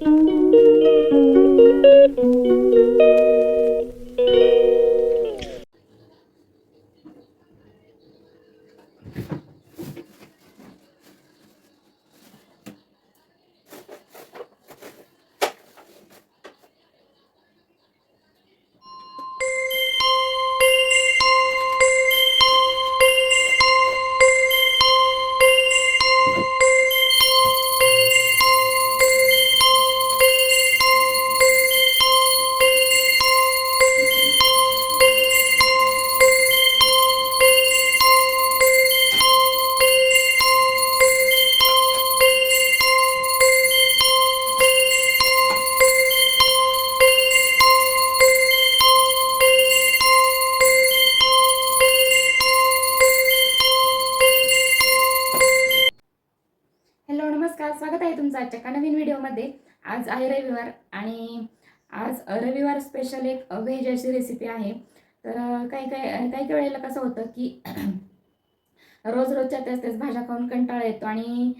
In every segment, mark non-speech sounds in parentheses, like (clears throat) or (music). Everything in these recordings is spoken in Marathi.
Música आहे रविवार आणि आज रविवार स्पेशल एक व्हेज अशी रेसिपी आहे. तर काही काही काही काही वेळेला कसं होतं की (clears throat) रोज रोजच्या त्याच त्याच भाज्या खाऊन कंटाळा येतो आणि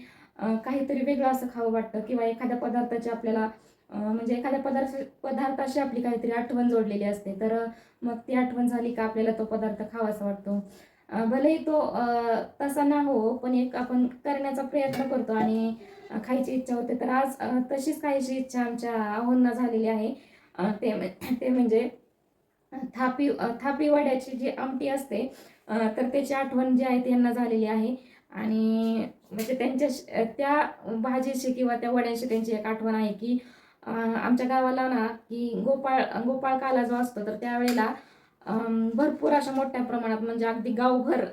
काहीतरी वेगळं असं खावं वाटतं किंवा एखाद्या पदार्थाची आपल्याला म्हणजे एखाद्या पदार्थ पदार्थाशी आपली काहीतरी आठवण जोडलेली असते. तर मग ती आठवण झाली का आपल्याला तो पदार्थ खावासा वाटतो. भलेही तो तसा ना हो पण एक आपण करण्याचा प्रयत्न करतो आणि खायची इच्छा होते. तर आज तशीच खायची इच्छा आमच्या आहोंना झालेली आहे. ते ते म्हणजे थापी थापी वड्याची जी आमटी असते तर त्याची आठवण जी आहे त्यांना झालेली आहे. आणि म्हणजे त्यांच्या त्या भाजीशी किंवा त्या वड्याशी त्यांची एक आठवण आहे की आमच्या गावाला ना की गोपाळ गोपाळ काला जो असतो तर त्यावेळेला भरपूर अशा मोठ्या प्रमाणात म्हणजे अगदी गावभर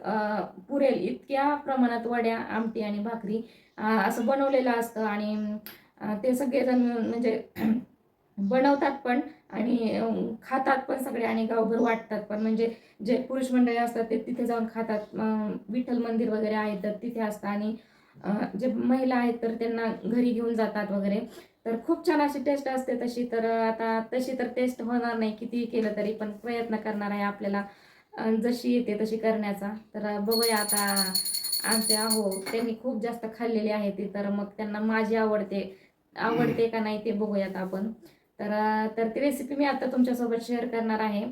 पुरेल इतक्या प्रमाणात वड्या आमटी आणि भाकरी असं बनवलेलं असतं आणि ते सगळेजण म्हणजे (clears throat) बनवतात पण आणि खातात पण सगळे आणि गावभर वाटतात पण. म्हणजे जे पुरुष मंडळी असतात ते तिथे जाऊन खातात. विठ्ठल मंदिर वगैरे आहे तर तिथे असतं आणि जे महिला आहेत तर त्यांना घरी घेऊन जातात वगैरे. तर खूप छान अशी टेस्ट असते तशी. तर आता तशी तर टेस्ट होणार नाही. कितीही केलं तरी पण प्रयत्न करणार आहे आपल्याला जशी येते तशी करण्याचा. तर बघूया आता आमचे आहो त्यांनी खूप जास्त खाल्लेली आहे ती तर मग त्यांना माझी आवडते. आवडते का नाही ते बघूयात आपण. तर तर ती रेसिपी मी आता तुमच्यासोबत शेअर करणार आहे.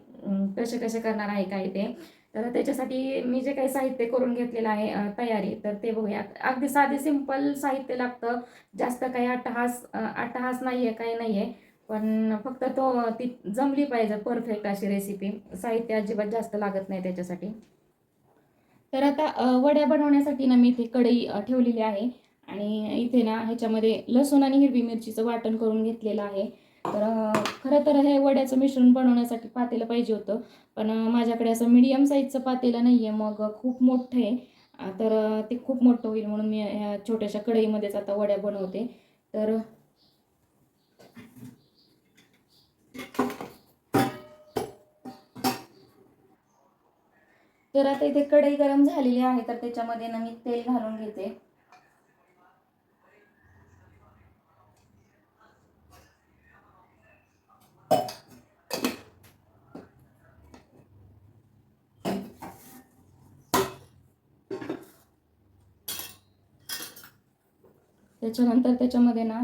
कसे कसे करणार आहे काय ते. तर त्याच्यासाठी मी जे काही साहित्य करून घेतलेलं आहे तयारी तर ते बघूयात. अगदी साधे सिंपल साहित्य लागतं. जास्त काही अट्टहास अट्टहास नाही आहे काही नाही आहे पण फक्त तो ती जमली पाहिजे. परफेक्ट अशी रेसिपी साहित्य अजिबात जास्त लागत नाही त्याच्यासाठी. तर आता वड्या बनवण्यासाठी ना मी इथे कढई ठेवलेली आहे. आणि इथे ना ह्याच्यामध्ये लसूण आणि हिरवी मिरचीचं वाटण करून घेतलेलं आहे. तर खरं तर हे वड्याचं मिश्रण बनवण्यासाठी पातेलं पाहिजे होतं. पण माझ्याकडे असं मीडियम साईजचं पातेलं नाही आहे मग खूप मोठं आहे. तर ते खूप मोठं होईल म्हणून मी ह्या छोट्याशा कढईमध्येच आता वड्या बनवते. तर तर आता इथे कढई गरम झालेली आहे तर त्याच्यामध्ये ना मी तेल घालून घेते. त्याच्यानंतर त्याच्यामध्ये ना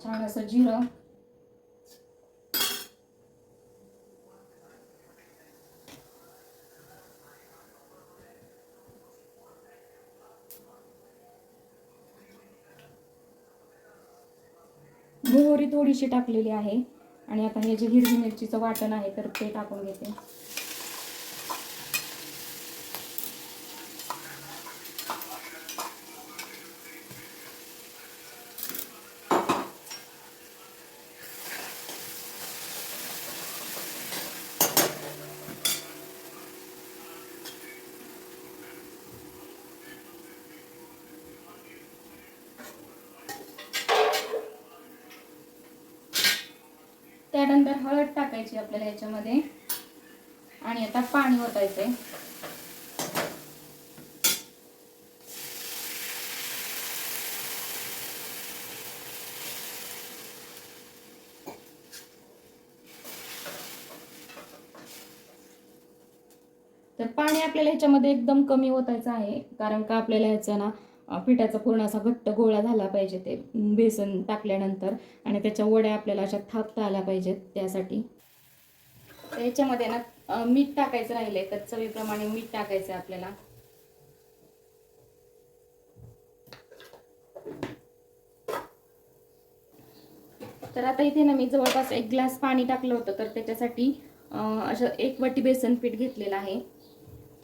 छान असं जिरं थोडीशी टाकलेली आहे. आणि आता हे जे हिरवी मिरचीचं वाटण आहे तर ते टाकून घेते. त्यानंतर हळद टाकायची आपल्याला याच्यामध्ये. आणि आता पाणी ओतायचंय. तर पाणी आपल्याला ह्याच्यामध्ये एकदम कमी ओतायचं आहे कारण का आपल्याला ह्याचं ना पिठाचा पूर्ण असा घट्ट गोळा झाला पाहिजे ते बेसन टाकल्यानंतर आणि त्याच्या वड्या आपल्याला अशा थापता आल्या पाहिजेत त्यासाठी. याच्यामध्ये ना मीठ टाकायचं राहिले तर चवीप्रमाणे मीठ टाकायचं आहे आपल्याला. तर आता इथे ना मी जवळपास एक ग्लास पाणी टाकलं होतं तर त्याच्यासाठी असं एक वाटी बेसन पीठ घेतलेलं आहे.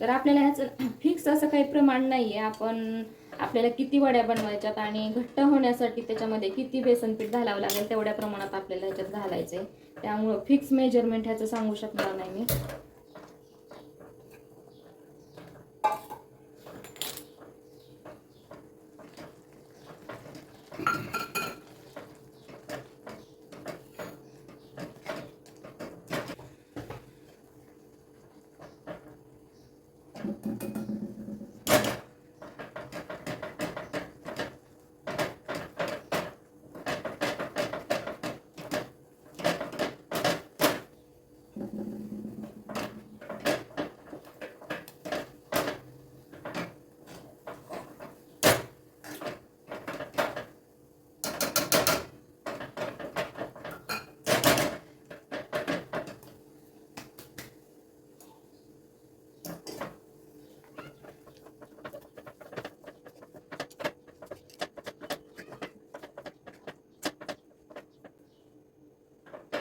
तर आपल्याला ह्याचं फिक्स असं काही प्रमाण नाही आहे आपण आपल्याला किती वड्या बनवायच्यात आणि घट्ट होण्यासाठी त्याच्यामध्ये किती बेसन पीठ घालावं लागेल तेवढ्या प्रमाणात आपल्याला ह्याच्यात घालायचं आहे त्यामुळं फिक्स मेजरमेंट ह्याचं सांगू शकणार नाही मी.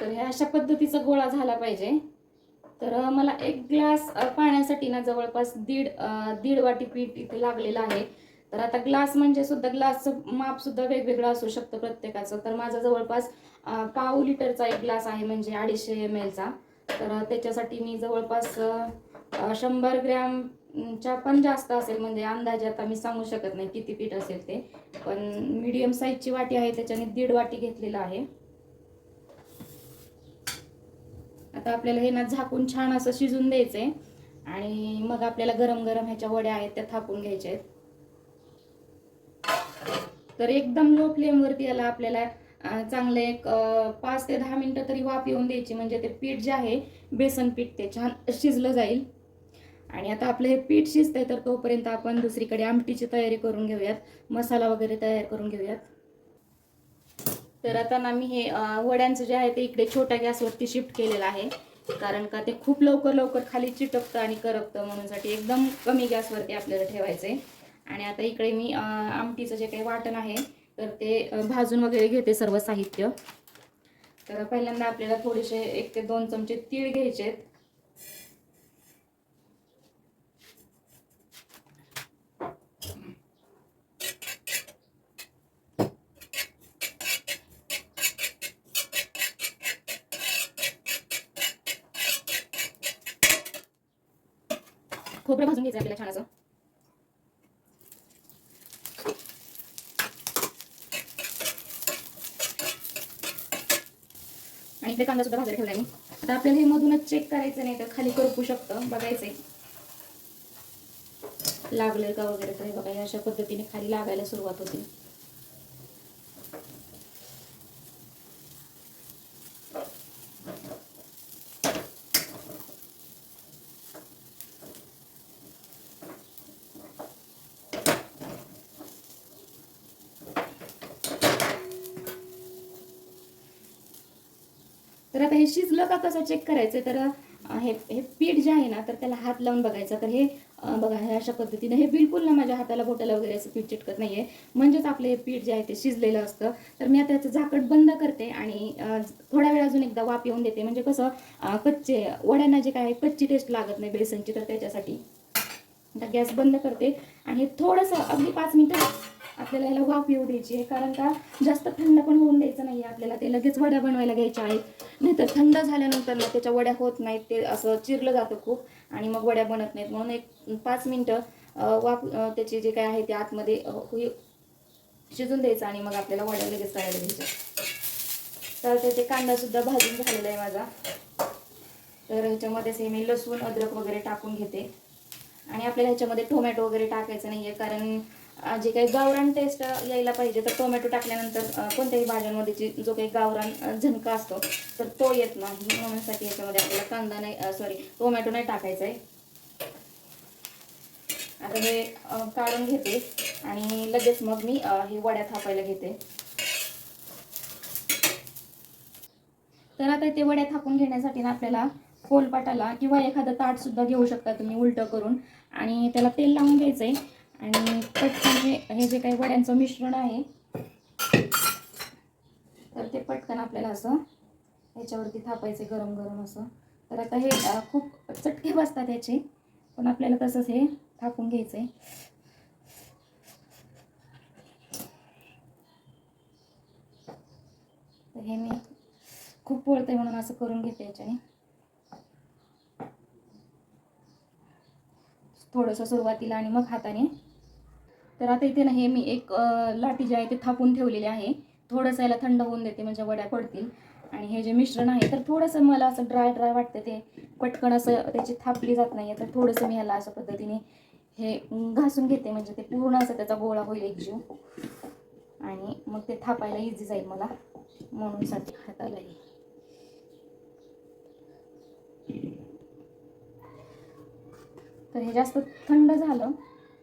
तर ह्या अशा पद्धतीचा गोळा झाला पाहिजे. तर मला एक ग्लास पाण्यासाठी ना जवळपास दीड दीड वाटी पीठ इथे लागलेलं आहे. तर आता ग्लास म्हणजे सुद्धा ग्लासचं माप सुद्धा वेगवेगळं असू शकतं प्रत्येकाचं. तर माझा जवळपास पाव लिटरचा एक ग्लास आहे म्हणजे अडीचशे एम एलचा तर त्याच्यासाठी मी जवळपास शंभर ग्रॅमच्या पण जास्त असेल म्हणजे अंदाजे आता मी सांगू शकत नाही किती पीठ असेल ते. पण मीडियम साईजची वाटी आहे त्याच्याने दीड वाटी घेतलेलं आहे. आता आपल्याला हे ना झाकून छान असं शिजून द्यायचं आहे आणि मग आपल्याला गरम गरम ह्याच्या वड्या आहेत त्या थापून घ्यायच्या आहेत. तर एकदम लो फ्लेमवरती याला आपल्याला चांगलं एक पाच ते दहा मिनटं तरी वाफ येऊन द्यायची. म्हणजे ते पीठ जे आहे बेसन पीठ ते छान शिजलं जाईल. आणि आता आपलं हे पीठ शिजतंय तर तोपर्यंत आपण दुसरीकडे आमटीची तयारी करून घेऊयात. मसाला वगैरे तयार करून घेऊयात. तर आता ना मी हे वड्यांचं जे आहे ते इकडे छोट्या गॅसवरती शिफ्ट केलेलं आहे. कारण का ते खूप लवकर लवकर खाली चिटकतं आणि करपतं म्हणूनसाठी एकदम कमी गॅसवरती आपल्याला ठेवायचं आहे आणि आता इकडे मी आमटीचं जे काही वाटण आहे तर ते भाजून वगैरे घेते सर्व साहित्य. तर पहिल्यांदा आपल्याला थोडेसे एक ते दोन चमचे तीळ घ्यायचे आहेत भाजून घ्यायचं आपल्याला छान असं आणि इकडे कांदा सुद्धा भाजायला ठेवलाय मी. आता आपल्याला हे मधूनच चेक करायचं नाही तर खाली करपू शकतं बघायचंय. लागले का वगैरे तर हे बघा अशा पद्धतीने खाली लागायला सुरुवात होते. हे शिजलं का कसं चेक करायचं तर हे हे पीठ जे आहे ना तर त्याला हात लावून बघायचं. तर हे बघा हे अशा पद्धतीने हे बिलकुल ना माझ्या हाताला बोटाला वगैरे असं पीठ चिटकत नाहीये. म्हणजेच आपलं हे पीठ जे आहे ते शिजलेलं असतं. तर मी आता याचं झाकण बंद करते आणि थोड्या वेळ अजून एकदा वाफ येऊन देते. म्हणजे कसं कच्चे वड्यांना जे काय आहे, कच्ची टेस्ट लागत नाही बेसनची तर त्याच्यासाठी. आता गॅस बंद करते आणि थोडंसं अगदी पाच मिनिटं आपल्याला याला वाफ येऊ द्यायची आहे. कारण का जास्त थंड पण होऊन द्यायचं नाही आपल्याला. ते लगेच वड्या बनवायला घ्यायच्या आहेत. नाहीतर थंड झाल्यानंतर ना त्याच्या वड्या होत नाहीत. ते असं चिरलं जातं खूप आणि मग वड्या बनत नाहीत. म्हणून एक पाच मिनटं वाफ त्याचे जे काय आहे ते आतमध्ये शिजून द्यायचं आणि मग आपल्याला वड्या लगेच तयार घ्यायच्या. तर त्याचे कांदासुद्धा भाजून झालेला आहे माझा. तर ह्याच्यामध्येच हे मी लसूण अद्रक वगैरे टाकून घेते. आणि आपल्याला ह्याच्यामध्ये टोमॅटो वगैरे टाकायचं नाही आहे कारण जे काही गावरान टेस्ट यायला पाहिजे तर टोमॅटो टाकल्यानंतर कोणत्याही भाज्यांमध्ये जे जो काही गावरान झणका असतो तर तो येत नाही. म्हणूनसाठी याच्यामध्ये आपल्याला कांदा नाही सॉरी टोमॅटो नाही टाकायचा आहे आता हे काढून घेते आणि लगेच मग मी हे वड्या थापायला घेते. तर आता ते वड्या थापून घेण्यासाठी ना आपल्याला खोलपाटाला किंवा एखादं ताट सुद्धा घेऊ शकता तुम्ही उलटं करून. आणि त्याला तेल लावून घ्यायचं आहे आणि पटकन हे म्हणजे हे जे काही वड्यांचं मिश्रण आहे तर ते पटकन आपल्याला असं ह्याच्यावरती थापायचं गरम गरम असं. तर आता हे खूप चटके बसतात याचे पण आपल्याला तसंच हे थापून घ्यायचंय. तर हे मी खूप पोळते म्हणून असं करून घेते याच्याने. थोडंसं सुरुवातीला आणि मग हाताने. तर आता इथे ना हे मी एक लाटी जी आहे ते थापून ठेवलेली आहे. थोडंसं याला थंड होऊन देते म्हणजे वड्या पडतील. आणि हे जे मिश्रण आहे तर थोडंसं मला असं ड्राय ड्राय वाटतं ते. पटकन असं त्याची थापली जात नाही तर थोडंसं मी ह्याला अशा पद्धतीने हे घासून घेते म्हणजे ते पूर्ण असं त्याचा गोळा होईल एक जीव. आणि मग ते थापायला इझी जाईल मला. म्हणून साठी हातालाही तर हे जास्त थंड झालं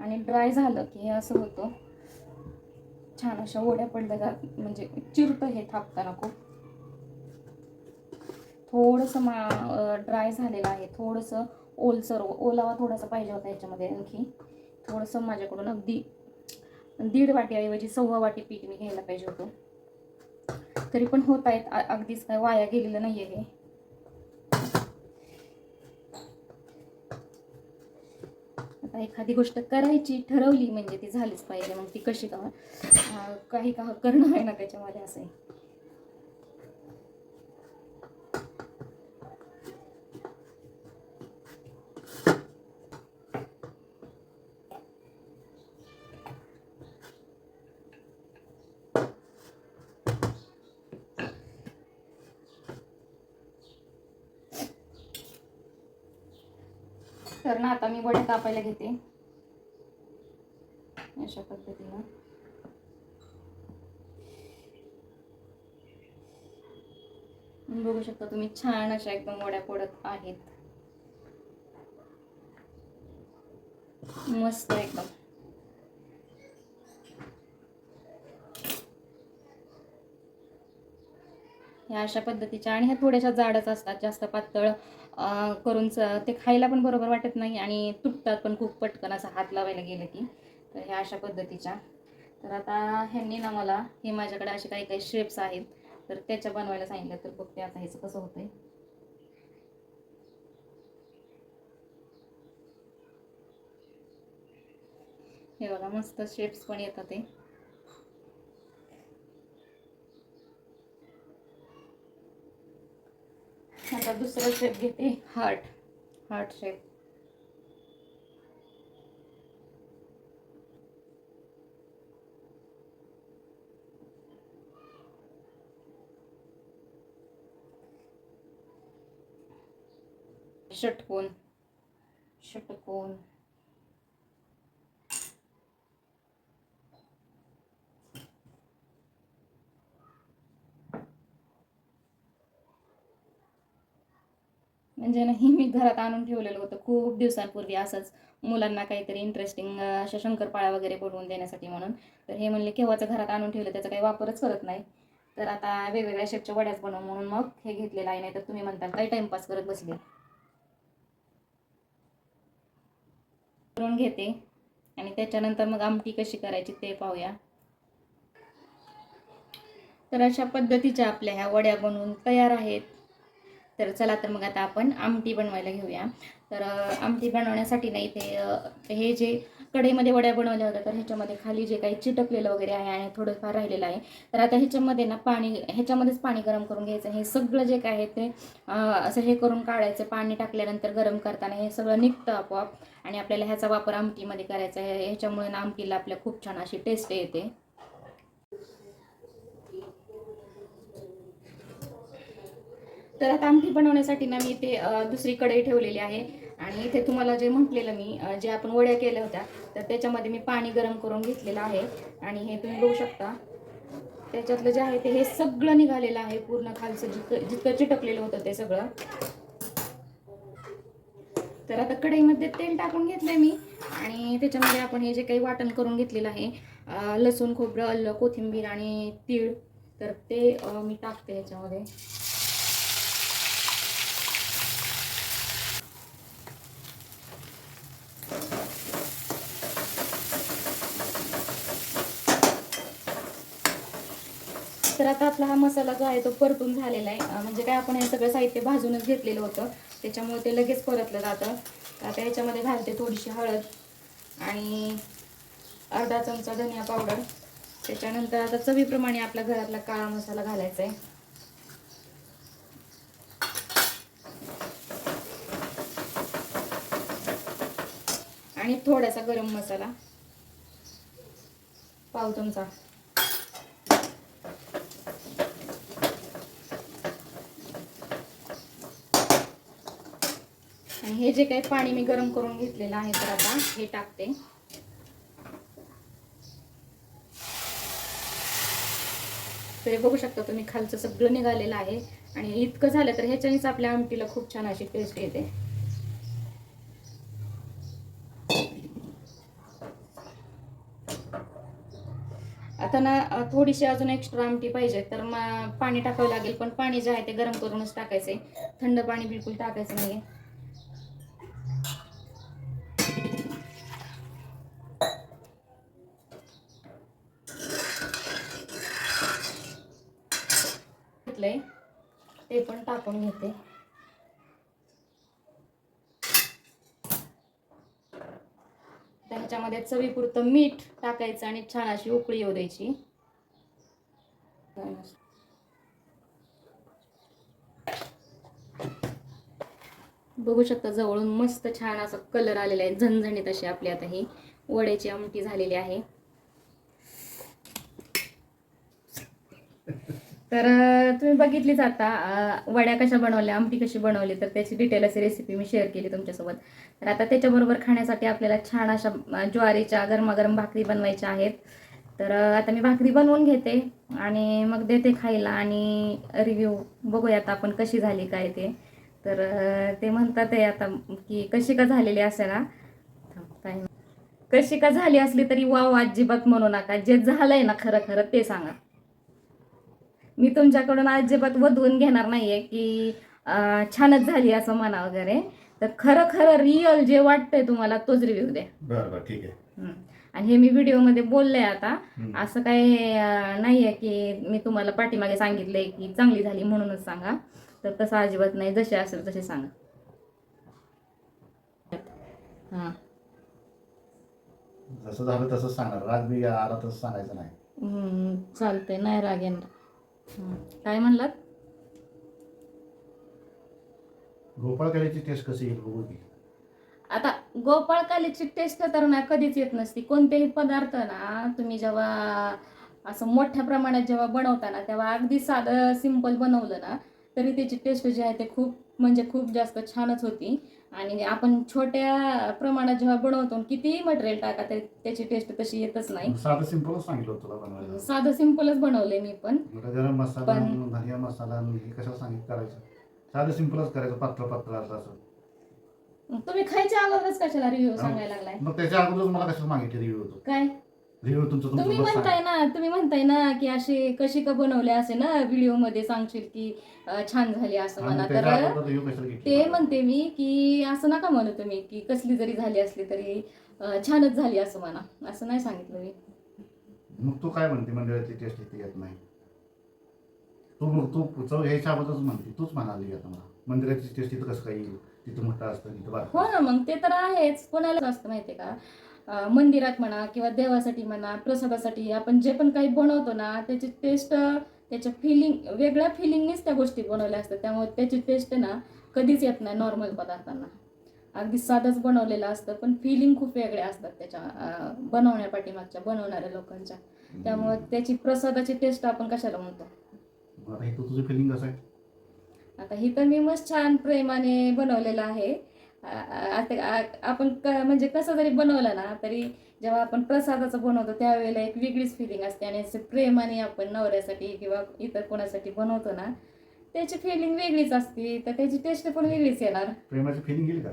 आणि ड्राय झालं की हे असं होतं. छान अशा ओढ्या पडल्या जात म्हणजे चिरतं हे थापताना खूप. थोडंसं मा ड्राय झालेलं आहे. थोडंसं ओलसर ओलावा थोडासा पाहिजे होता याच्यामध्ये आणखी. थोडंसं माझ्याकडून अगदी दीड वाटीऐवजी सव्वा वाटी पीठ मी घ्यायला पाहिजे होतं. तरी पण होत आहेत. अगदीच काय वाया गेलेलं नाही आहे हे. आता एखादी गोष्ट करायची ठरवली म्हणजे ती झालीच पाहिजे. मग ती कशी का काही का करणं आहे ना त्याच्यामध्ये असं आहे. तर ना आता मी वडे कापायला घेते. अशा पद्धतीनं. बघू शकता तुम्ही छान अशा एकदम वड्या पडत आहेत. मस्त एकदम. ह्या अशा पद्धतीच्या आणि ह्या थोड्याशा जाडच असतात जास्त पातळ. करून ते खायला पण बरोबर वाटत नाही आणि तुटतात पण खूप पटकन असं हात लावायला गेलं की. तर ह्या अशा पद्धतीच्या. तर आता ह्यांनी ना मला हे माझ्याकडे असे काही काही शेप्स आहेत. तर त्याच्या बनवायला सांगितलं तर बघते आता ह्याचं कसं होतंय. हे बघा मस्त शेप्स पण येतात ते. आता दुसरा शेप घेते हार्ट हार्ट शेप षटकोन षटकोन म्हणजे नाही मी घरात आणून ठेवलेलं होतं. खूप दिवसांपूर्वी असंच मुलांना काहीतरी इंटरेस्टिंग अशा शंकरपाळ्या वगैरे बनवून देण्यासाठी म्हणून. तर हे म्हणले केव्हाचं घरात आणून ठेवलं त्याचा काही वापरच करत नाही. तर आता वेगवेगळ्या शेपच्या वड्याच बनव म्हणून मग हे घेतलेलं आहे. नाही तर तुम्ही म्हणताल काही टाइमपास करत बसले? करून घेते. आणि त्याच्यानंतर मग आमटी कशी करायची ते पाहूया. तर अशा पद्धतीच्या आपल्या ह्या वड्या बनवून तयार आहेत. तर चला तर मग आता आपण आमटी बनवायला घेऊया. तर आमटी बनवण्यासाठी नाही ते हे जे कढईमध्ये वड्या बनवल्या होत्या तर ह्याच्यामध्ये खाली जे काही चिटकलेलं वगैरे आहे आणि थोडंफार राहिलेलं आहे. तर आता ह्याच्यामध्ये ना पाणी ह्याच्यामध्येच पाणी गरम करून घ्यायचं. हे सगळं जे काय आहे ते असं हे करून काढायचं. पाणी टाकल्यानंतर गरम करताना हे सगळं निघतं आपोआप आणि आपल्याला ह्याचा वापर आमटीमध्ये करायचा आहे. ह्याच्यामुळे ना आमटीला आपल्या खूप छान अशी टेस्ट येते. तर आता आमटी बनवण्यासाठी ना मी इथे दुसरी कढई ठेवलेली आहे. आणि इथे तुम्हाला जे म्हटलेलं मी जे आपण वड्या केल्या होत्या तर त्याच्यामध्ये मी पाणी गरम करून घेतलेलं आहे. आणि हे तुम्ही बघू शकता त्याच्यातलं जे आहे ते हे सगळं निघालेलं आहे. पूर्ण खालचं जितकं जितकं चिटकलेलं होतं ते सगळं. तर आता कढईमध्ये तेल टाकून घेतलंय मी. आणि त्याच्यामध्ये आपण हे जे काही वाटण करून घेतलेलं आहे लसूण खोबरं अल्लं कोथिंबीर आणि तीळ तर ते मी टाकते ह्याच्यामध्ये आता आपला हा मसाला जो आहे तो परतून झालेला आहे. म्हणजे काय आपण हे सगळं साहित्य भाजूनच घेतलेलं होतं. त्याच्यामुळे ते लगेच परतलं जातं. आता याच्यामध्ये घालते थोडीशी हळद आणि अर्धा चमचा धनिया पावडर. त्याच्यानंतर आता चवीप्रमाणे आपल्या घरातला काळा मसाला घालायचा आहे. आणि थोडासा गरम मसाला. पाव चमचा. हे जे काही पाणी मी गरम करून घेतलेलं आहे तर आता हे टाकते. तर बघू शकता तुम्ही खालचं सगळं निघालेलं आहे. आणि इतकं झालं तर ह्याच्यानेच आपल्या आमटीला खूप छान अशी टेस्ट येते. आता ना थोडीशी अजून एक्स्ट्रा आमटी पाहिजे तर मग पाणी टाकावं लागेल पण पाणी जे आहे ते गरम करूनच टाकायचं आहे थंड पाणी बिलकुल टाकायचं नाही घेतलंय ते पण टाकून घेते. त्याच्यामध्ये चवीपुरतं मीठ टाकायचं आणि छान अशी उकळी येऊ द्यायची. बघू शकता जवळून मस्त छान असा कलर आलेला आहे. झणझणीत अशी आपली आता ही वड्याची आमटी झालेली आहे. (laughs) तर तुम्ही बघितलीच आता वड्या कशा बनवल्या आमटी कशी बनवली तर त्याची डिटेल अशी रेसिपी मी शेअर केली तुमच्यासोबत. तर आता त्याच्याबरोबर खाण्यासाठी आपल्याला छान अशा ज्वारीच्या गरमागरम भाकरी बनवायच्या आहेत. तर आता मी भाकरी बनवून घेते आणि मग देते खायला आणि रिव्ह्यू बघूया आता आपण कशी झाली काय ते. तर ते म्हणतात आहे आता की कशी का झालेली असे ना कशी का झाली असली तरी वाव अजिबात म्हणू नका. जे झालंय ना खरं खरं ते सांगा. मी तुमच्याकडून अजिबात वधवून घेणार नाहीये की छानच झाली असं म्हणा वगैरे. तर खरं खरं रिअल जे वाटतंय तुम्हाला तोच रिव्ह्यू द्या. बरं बरं ठीक आहे. आणि हे मी व्हिडिओमध्ये बोलले आता. हम्म. असं काही अं, नाहीये की मी तुम्हाला पाठीमागे सांगितलंय की चांगली झाली म्हणूनच सांगा. तर तसं अजिबात नाही. जसे असेल तसे सांगा. हां. जसं झालं तसंच सांगणार राग बी आला तसं सांगायचं नाही. चालतंय. नाही राग येणार. काय म्हणलात? गोपाळकालीची टेस्ट कशी येईल बघू की. आता गोपाळकालीची टेस्ट तर ना कधीच येत नसती. कोणतेही पदार्थ ना तुम्ही जेव्हा असं मोठ्या प्रमाणात जेव्हा बनवता ना तेव्हा अगदी साधं सिंपल बनवलं ना तरी त्याची टेस्ट जी आहे ते खूप म्हणजे खूप जास्त छानच होती. आणि आपण छोट्या प्रमाणात जेव्हा बनवतो कितीही मटेरियल टाका तरी त्याची टेस्ट तशी येतच नाही. साधं सिंपलच सांगितलं तुला बनवायला? साधं सिंपलच बनवले मी पण. मला गरम मसाला पण- धनिया मसाला हे कशाला सांगितलं करायचं? साधं सिंपलच करायचं पातळ असं असं. तुम्ही खायच्या अगोदरच कशाला रिव्ह्यू सांगायला लागलाय? मग त्याच्या अगोदरच मला कशाला मागितलं रिव्ह्यू होतो? काय? तुमचं तुम्ही तुमचं बस म्हणताय सांग ना तुम्ही म्हणताय ना की अशी कशी का बनवले असे ना व्हिडिओमध्ये सांगशील की अं, छान झाली असं म्हणा. तर त्याच्या अगोदर रिव्ह्यू कशाला घेतली ते म्हणते मी की असं नका म्हणू तुम्ही की कसली जरी झाली असली तरी अं, छानच झाली असं म्हणा. असं नाही सांगितलं मी. मग तू काय म्हणते? मंदिराची टेस्ट इथे येत नाही. तू मग तू चव यायच्या अगोदरच म्हणते. तूच म्हणाली आता मला. मंदिराची टेस्ट इथं कसं काय येईल? तिथं मोठं असतं तिथं हो ना मग ते तर आहेच. कोणाला असतं माहितीये का? मंदिरात म्हणा किंवा देवासाठी म्हणा प्रसादासाठी आपण जे पण काही बनवतो ना त्याची टेस्ट त्याच्या फिलिंग वेगळ्या फिलिंगनीच त्या गोष्टी बनवल्या असतात. त्यामुळे त्याची टेस्ट ना कधीच येत नाही नॉर्मल पदार्थांना. अगदी साधंच बनवलेलं असतं पण फिलिंग खूप वेगळ्या असतात त्याच्या बनवण्या पाठीमागच्या बनवणाऱ्या लोकांच्या. त्यामुळे त्याची प्रसादाची टेस्ट आपण कशाला म्हणतो? आता हे तू तुझं फिलिंग कसं आहे. आता ही तर मी मस्त छान प्रेमाने बनवलेलं आहे. आता आपण क- म्हणजे कसं जरी बनवलं ना तरी जेव्हा आपण प्रसादाचं बनवतो त्यावेळेला एक वेगळीच फिलिंग असते. आणि असं प्रेमाने आपण नवऱ्यासाठी किंवा इतर कोणासाठी बनवतो ना त्याची फिलिंग वेगळीच असते. तर त्याची टेस्ट पण वेगळीच येणार. प्रेमाची फिलिंग येईल का?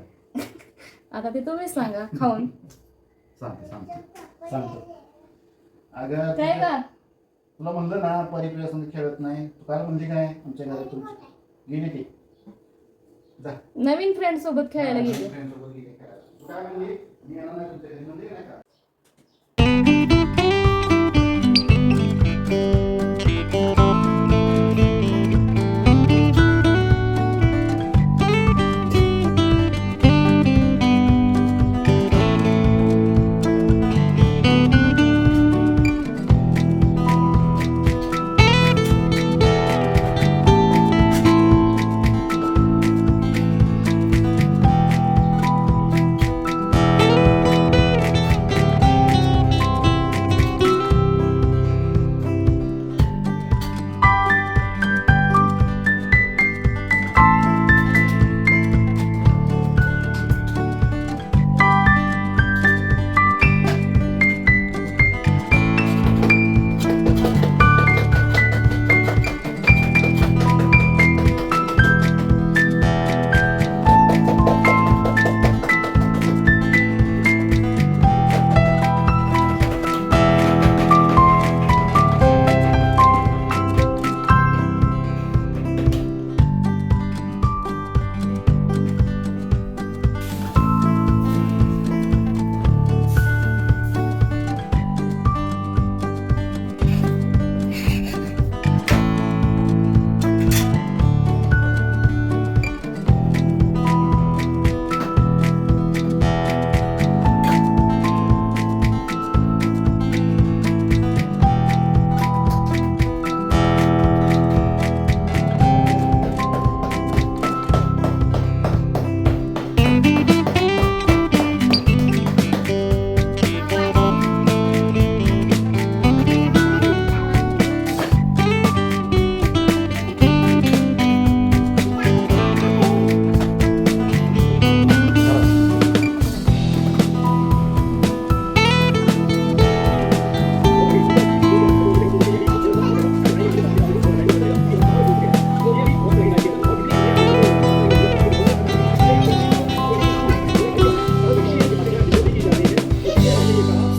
आता ते तुम्हीच सांगा खाऊन. सांगतो सांगतो सांगतो. अगं काय तुझ्या- का? तुला म्हणलं ना परिप्रिया संग खेळत नाही. तू काय म्हणली काय आमच्या घरातून गेली ती. नवीन फ्रेंड सोबत खेळायला गेले.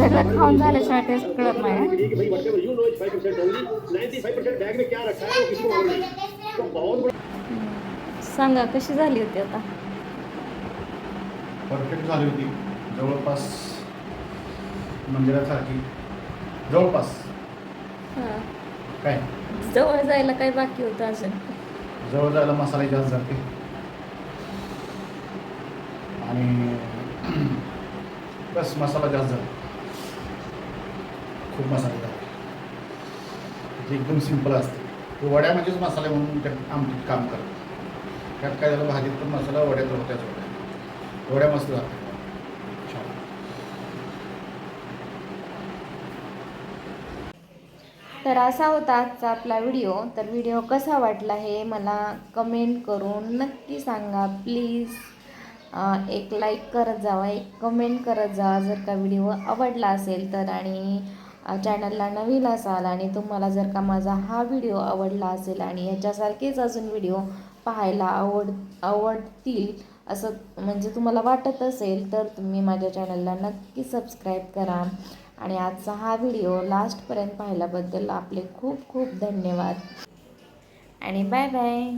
सगळं खाऊन झाल्याशिवाय टेस्ट कळत नाही. कि भाई whatever you know is 5% only 95% bag में क्या रखा वो किसी को मालूम नहीं तो बहुत बड़ा सांगा कशी झाली होती आता? परफेक्ट झाली होती. जवळपास मंदिरासारखी. जवळपास. काय? जवळ जायला काय बाकी होतं अजून? जवळ जायला मसाले जास्त जाते. आणि (clears throat) बस मसाला जास्त झाला खूप मसाले टाकतो ते एकदम सिंपल असते. वड्या म्हणजेच मसाले म्हणून त्यात आमटीत काम करतात. त्यात काय झालं? भाजीत पण मसाला वड्यात होत्याच होत्या वड्या. मस्त लागतात. तर असा होता आजचा आपला व्हिडिओ. तर व्हिडिओ कसा वाटला हे मला कमेंट करून नक्की सांगा. प्लीज एक लाईक करत जावा. एक कमेंट करत जावा. जर का व्हिडिओ आवडला असेल तर. आणि चॅनलला नवीन असाल आणि तुम्हाला जर का माझा हा व्हिडिओ आवडला असेल आणि याच्यासारखेच अजून व्हिडिओ पाहायला आवड आवडतील असं म्हणजे तुम्हाला वाटत असेल तर तुम्ही माझ्या चॅनलला नक्की सबस्क्राईब करा. आणि आजचा हा व्हिडिओ लास्टपर्यंत पाहिल्याबद्दल आपले खूप खूप धन्यवाद. आणि बाय बाय